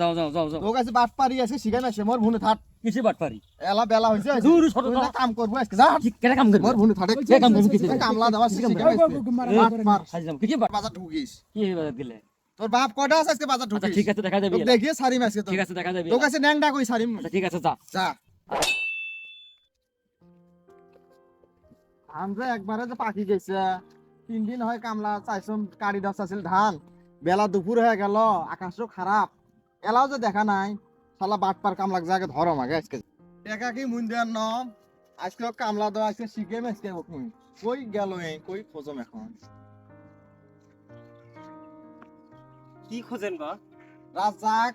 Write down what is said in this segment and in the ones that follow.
যাও যাও যাও যাও। তোর কাছে বাট পারি আছে শিখাই না সে মোর ভুনে থাক কিসে বাট পারি এলা বেলা হইছে দূর সরো তুই না কাম করব আজকে যা। কি কেন কাম করবি? মোর ভুনে থাকে কে কাম করবি? কিসে? কামলা দেওয়া শিখাই মার মার হাজিরাম কি কি বাট বাজার ঢুকিস। কি বাজার দিলে তোর বাপ কয়টা আছে আজকে বাজার আচ্ছা ঢুকিস? ঠিক আছে দেখা যাবে দেখিয়ে সারিম আজকে ঠিক আছে দেখা যাবে তোর কাছে ন্যাংডা কই সারিম? আচ্ছা ঠিক আছে যা। যা। আমরা একবারে যে পাখি গেছে তিন দিন হয় কামলা চাইছম কাড়ি দশ আছিল ধান। বেলা দুপুর হয়ে গেল আকাশও খারাপ। এলাও যে দেখা নাই শালা বাটপার কামলাক জাগে ধরো মাগে আজকে। টেকা কি মুন দেয়ার নম? আজকে কামলা দাও আজকে শিখে আজকে মুই কই গেল এই কই খোঁজম এখন? কি খোঁজেন গো রাজাক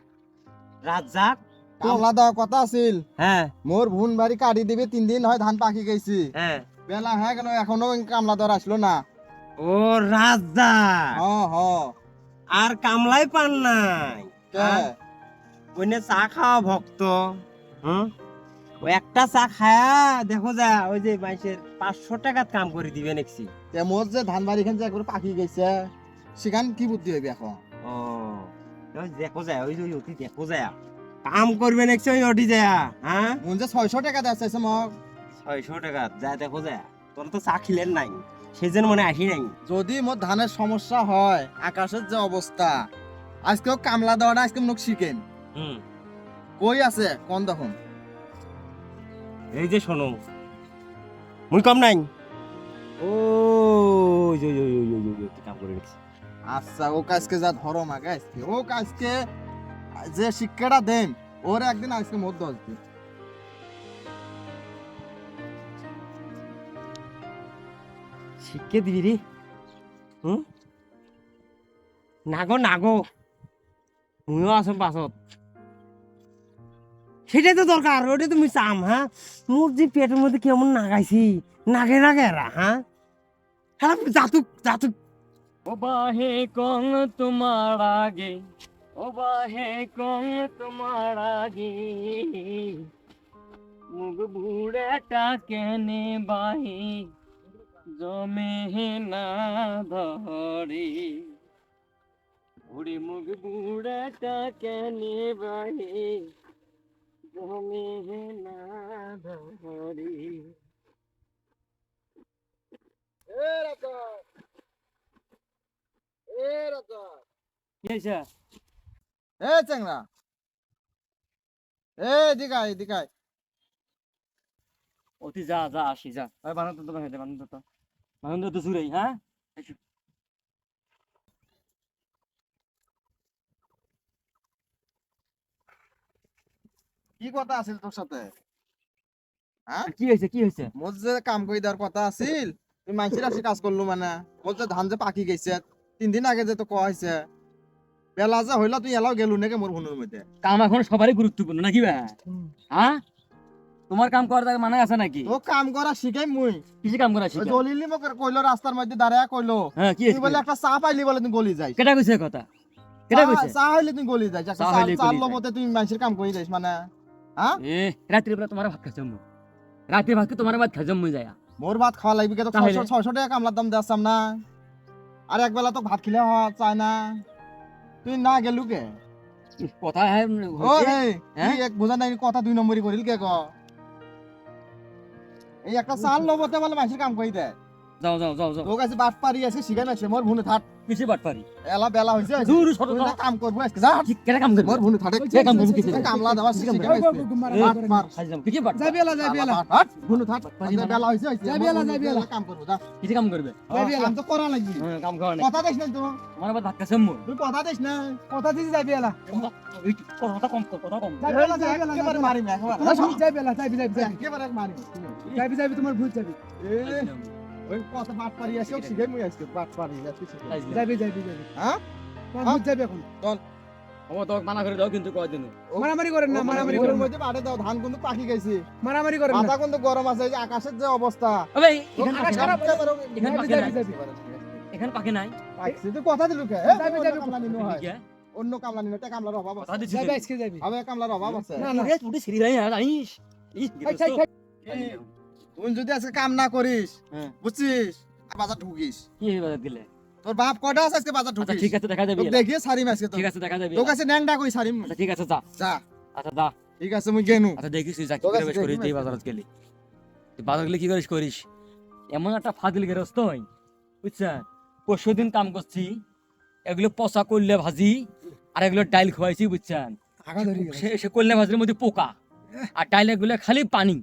রাজ্জাক? কামলা দেওয়ার কথা আছিল। হ্যাঁ। মোর ভুন বাড়ি কাটি দিবে তিন দিন হয় ধান পাকি গেছি। হ্যাঁ। বেলা হয়ে গেল এখনও কামলা দর আসলো না। ও রাজ্জাক! হ হ। আর কামলাই পান নাই? ওইনে চা খাওয়া ভক্ত। হুম? ও একটা চা খায়া দেখো যা ওই যে মাইসের পাঁচশো টাকাত কাম করে দিবে নেক্সি মোর যে ধান বাড়ি খান যে একবার পাখি গেছে সেখান কি বুদ্ধি হইবে এখন? ও দেখো যায় ওই যে অতি দেখো যায় কাম করবে নেক্সি ওই অটি যায় হ্যাঁ? মন যে ছয়শো টাকা দেওয়া চাইছে মোক ছয়শো টাকা যা দেখো যায় তোর তো চা খিলেন নাই সেজন্য মনে আসি নাই। যদি মোর ধানের সমস্যা হয় আকাশের যে অবস্থা আজকেও কামলা দেওয়াটা আজকে মোক শিখেন। হুম। কই আছে? কোন দেখুন এই যে শোনো। মুই কম নাই? ও ওই ওই ওই ওই ওই কাম করে রেখেছি আচ্ছা ও কাজকে যা ধরো মাগে আজকে ও কাজকে যে শিক্ষাটা দেন ওর একদিন আজকে মোর দশ দিন শিখে দিবি রে। হুম? নাগো নাগো। মুইও আসাম পাছত। সেটাই তো দরকার ওটাই তুমি চাম হ্যাঁ? মোর যে পেটের মধ্যে কেমন নাগাইছি, নাগে নাগে এরা হ্যাঁ? হ্যাঁ জাতুক জাতুক। ও বাহে কং তোমার আগে ও বাহে কং তোমার আগে। মুগ বুড়াটা কেনে বাহি, জমে না ধরে। বুড়ি মুগ বুড়াটা কেনে বাহি জমে না ধরে। এ রাজা এ রাজা। কি হয়েছে? এ চেংরা এ দিকাই দিকাই অতি যা যা আসি যা। বানাতো তো বানাতো তো বানাতো তো সুরেই হ্যাঁ? কি কথা আছিল তোর সাথে? হ্যাঁ কি হয়েছে কি হয়েছে? মোর যে কাম করে দেওয়ার কথা আছিল তুই মানুষের আসি কাজ করল মানে। মোর যে ধান যে পাকি গেছে তিন দিন আগে যে তো কোয়া হয়েছে বেলা যে হইলা তুই এলাও গেলু নাকি মোর ভুনুর মধ্যে? কাম এখন সবারই গুরুত্বপূর্ণ নাকি ভাই হ্যাঁ তোমার কাম করার মানে আছে নাকি? ও কাম করা শিখাই মুই। কিসে কাম করা ওই শিখা জলিলি মোক কইলো রাস্তার মধ্যে দাঁড়ায় কইলো। হ্যাঁ কি তুই বলে একটা চা পাইলি বলে তুই গলি যাই কেটা কইছে কথা? কেটা কইছে চা হইলে তুই গলি যাই চা হইলে চার গলি যাই। লবতে তুই মানুষের কাম করে যাইস মানে। হ্যাঁ এ রাত্রি বেলা তোমার ভাত খাইছম রাত্রি ভাত তোমার ভাত খাইছম মুই যায় মোর ভাত খাওয়া লাগবে তো? ছয়শো ছয়শো টাকা কামলার দাম দেওয়াম না। আর একবেলা তো ভাত খেলে হওয়া চায় না। তুই না গেলু কে? কথা হ্যাঁ? এক বোঝা নাই কথা দুই নম্বরই করিল কে ক? এই একটা চাল লবতে বলে মানুষের কাম করি দেয় যাও যাও যাও যাও। তোর কাছে বাট পারি আছে শিখাই না সে মোর ভুনে থাক। কিসে বাট পারি এলা বেলা হইছে দূর তো। না কাম করব আজকে যা। কি কেটা কাম করবি? মোর ভুনে থাকে। কে কাম করবি? কিসে? কামলা কাম শিখাই করবি? মার মার হাজিরাম কি কি বাট যাবি এলা যাবি এলা। হাট ভুনে পারি বেলা হইছে মোর যাবি ভুনে এলা। কাম করব যা। কিসে কাম করবে। কাম তো করা হ্যাঁ, কাম খাওয়া কথা দিস না তো। ভাত ভাত খাইছম মুই তুই কথা দিস না কথা দিছি যাবি এলা। এই কথা কম কর, কথা কম। যাবি এলা যাবি এলা একেবারে যাবি মারিম একেবারে। তোমার ভূত যাবি এলা যাবি যাবি। যাবি তোমার ভূত যাবি। এ ওই কথা বাট পারি আছে শিখাই মুই আজকে বাট পারি আছে যাবি যাবি যাবি। হ্যাঁ? তোমার যাবি এখন। ও তো মানা করে দাও কিন্তু কয় দিন। মারামারি করেন না মারামারি করেন মধ্যে বাড়ে দাও ধান কিন্তু পাকি গেছে। মারামারি করেন মাথা কিন্তু গরম আছে যে আকাশের যে অবস্থা। ও, এখানে আকাশ খারাপ নাই। এখানে পাকে নাই। এখানে পাকে নাই। পাকছে, তুই কথা দিলু কে? যাবি, অন্য যাবি, কামলা নিনো হয়। অন্য কামলা নিনো তে কামলার অভাব আছে। যাবি আজকে যাবি। হবে কামলার অভাব আছে। না, না। আরে তুই সিরি নাই আর আইস ইস এই, এই, এই, তুই যদি আজকে কাম না করিস হ্যাঁ। বুঝছিস? বাজার ঢুকিস। কি বাজার দিলে? তোর বাপ কটা আছে আজকে বাজার আচ্ছা ঢুকিস? ঠিক আছে দেখা যাবে দেখিয়ে সারিম আজকে ঠিক আছে দেখা যাবে তোর কাছে ন্যাংটা কই সারিম আচ্ছা ঠিক আছে যা। যা। আচ্ছা যা। ঠিক আছে মুই গেনু। আচ্ছা দেখিস তুই যা কি করে করিস এই বাজারত গেলি। তুই বাজার গেলে কি করিস করিস? এমন একটা ফাদিল গেরস্ত হই বুঝছেন? পরশু দিন কাম করছি এগুলো পচা করলে ভাজি আর এগুলো ডাইল খোয়াইছি বুঝছেন? সে করলে ভাজির মধ্যে পোকা আর ডাইল এগুলো খালি পানি।